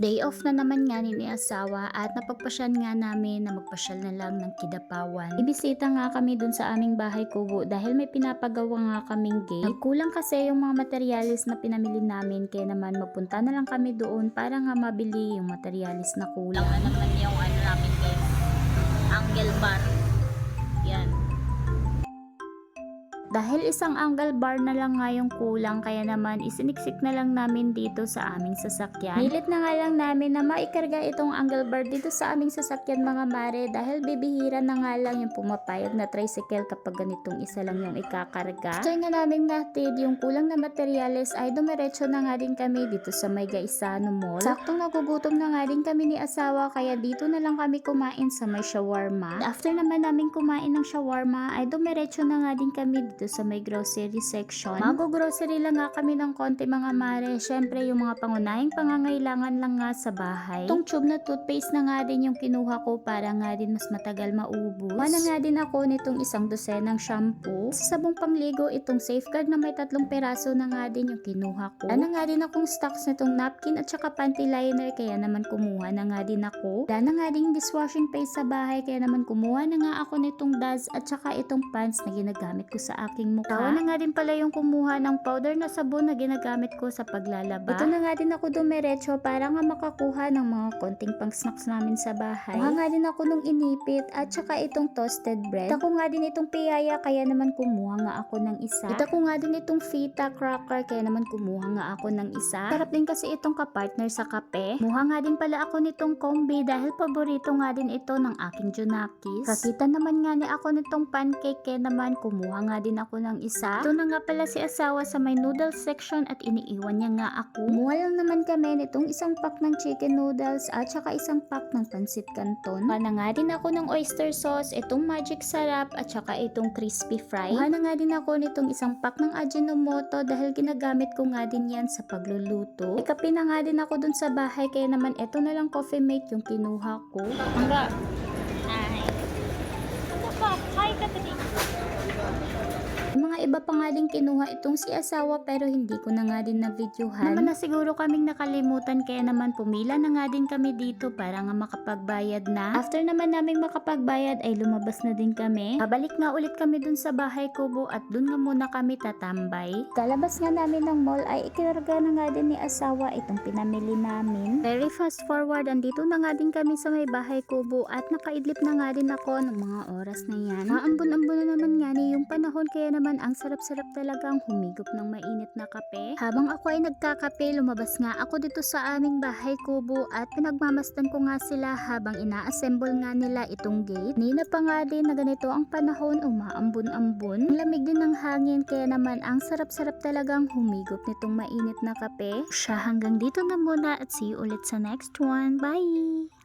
Day off na naman nga ni asawa at napagpasyan nga namin na magpasyal na lang ng kidapawan. Ibisita nga kami dun sa aming bahay kubo dahil may pinapagawa nga kaming gate. Nagkulang kasi yung mga materialis na pinamili namin kaya naman mapunta na lang kami doon para nga mabili yung materialis na kulang. Lang na naman yung ano namin guys. Angle bar. Dahil isang angle bar na lang nga yung kulang kaya naman isiniksik na lang namin dito sa aming sasakyan. Nilit na nga lang namin na maikarga itong angle bar dito sa aming sasakyan mga mare dahil bibihira na nga lang yung pumapayag na tricycle kapag ganitong isa lang yung ikakarga. After nga namin natin yung kulang na materyales ay dumiretso na nga din kami dito sa may Gaisano Mall. Saktong nagugutom na nga din kami ni asawa kaya dito na lang kami kumain sa may shawarma. After naman namin kumain ng shawarma ay dumiretso na nga din kami dito sa may grocery section. Mago-grocery lang nga kami ng konti mga mare. Syempre yung mga pangunahing pangangailangan lang nga sa bahay. Itong tube na toothpaste na nga din yung kinuha ko para nga din mas matagal maubos. Wala nga din ako nitong isang dosenang shampoo. Sa sabong pangligo, itong safeguard na may tatlong peraso na nga din yung kinuha ko. Wala nga din akong stocks nitong napkin at saka panty liner kaya naman kumuha na nga din ako. Wala na nga din dishwashing paste sa bahay kaya naman kumuha na nga ako nitong DAS at saka itong pants na ginagamit ko sa aking mukha. Tawa na nga din pala yung kumuha ng powder na sabon na ginagamit ko sa paglalaba. Ito na nga din ako dumiretso para nga makakuha ng mga konting pang snacks namin sa bahay. Kuha nga din ako nung inipit at saka itong toasted bread. Ito ko nga din itong piyaya kaya naman kumuha nga ako ng isa. Ito ko nga din itong fita cracker kaya naman kumuha nga ako ng isa. Sarap din kasi itong kapartner sa kape. Muha nga din pala ako nitong kombi dahil paborito nga din ito ng aking Junakis. Kakita naman nga ni ako nitong pancake kaya naman kumuha nga din ako ng isa. Ito na nga pala si asawa sa may noodles section at iniiwan niya nga ako. Kumuha lang naman kami nitong isang pack ng chicken noodles at saka isang pack ng pansit canton. Kuha na nga din ako ng oyster sauce, itong magic sarap at saka itong crispy fry. Kuha na nga din ako nitong isang pack ng Ajinomoto dahil ginagamit ko nga din yan sa pagluluto. Ikapi na nga din ako dun sa bahay kaya naman ito na lang coffee mate yung kinuha ko. Hangga. Ay. Ano pa? Hi ka tadi. Mga iba pa nga din kinuha itong si asawa pero hindi ko na nga din na videohan. Naman na siguro kaming nakalimutan kaya naman pumila na nga din kami dito para nga makapagbayad na. After naman naming makapagbayad ay lumabas na din kami. Pabalik nga ulit kami dun sa bahay kubo at dun nga muna kami tatambay. Kalabas nga namin ng mall ay ikinarga na nga din ni asawa itong pinamili namin. Very fast forward, andito na nga din kami sa may bahay kubo at nakaidlip na nga din ako ng mga oras na yan. Maambun-ambun na naman nga ni yung panahon kaya naman ang sarap-sarap talagang humigop ng mainit na kape. Habang ako ay nagkakape, lumabas nga ako dito sa aming bahay kubo at pinagmamasdan ko nga sila habang ina-assemble nga nila itong gate. Nina pa nga din na ganito ang panahon, umaambun-ambun. Ang lamig din ng hangin kaya naman ang sarap-sarap talagang humigop nitong mainit na kape. Siya hanggang dito na muna at see you ulit sa next one. Bye!